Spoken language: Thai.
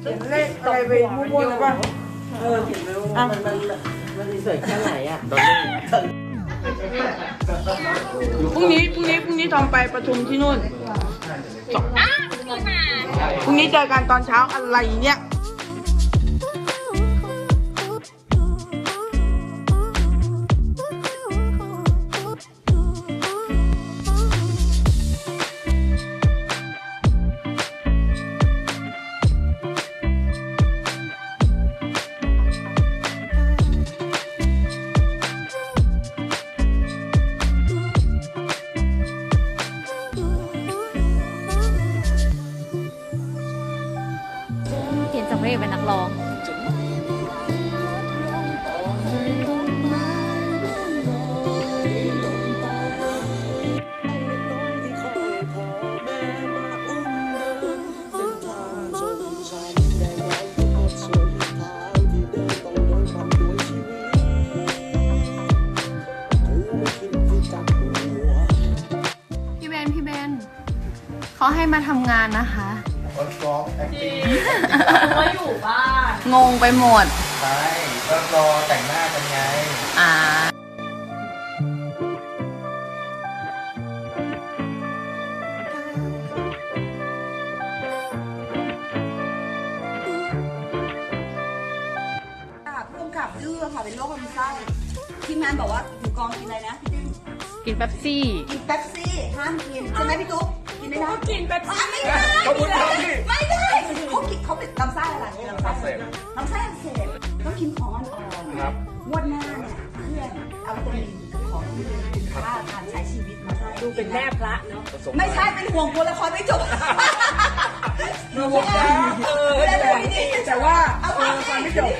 เขียนเลขอะไรไปมั่วๆหรือเปล่าเออเขียนไปมว่ามันมันมันมีเสิร์ชแค่ไหนอะพรุ่งนี้พรุ่งนี้พรุ่งนี้ทองไปประชุมที่นู่นสองพรุ่งนี้เจอกันตอนเช้าอะไรเนี่ย เปลี่ยนจากพระเอกเป็นนักร้อง พี่เบน พี่เบน เขาให้มาทำงานนะคะ ก็ซ้อม acting ว่าอยู่บ้านงงไปหมด ใช่ก็รอแต่งหน้ากันไง อ่า ค่ะผู้กำกับดื้อค่ะเป็นโรคลมไส้ทีมงานบอกว่าอยู่กองกินอะไรนะพี่ดื้อกินเป๊ปซี่ กินเป๊ปซี่ห้ามกินใช่ไหมพี่ตุ๊ก กินได้นะกินเป๊ปซี่ไม่ได้ไม่ได้ไม่ได้เขากินเขาเป็นลำไส้อะไรลำไส้ลำไส้อักเสบต้องกินของอ่อนๆงวดหน้าเนี่ยเพื่อนเอาวิตามินของวิตามินค่าการใช้ชีวิตมาให้ดูเป็นแม่พระเนาะไม่ใช่เป็นห่วงตัวละครไม่จบดูวงการเออแต่ว่าเอาความไม่จบ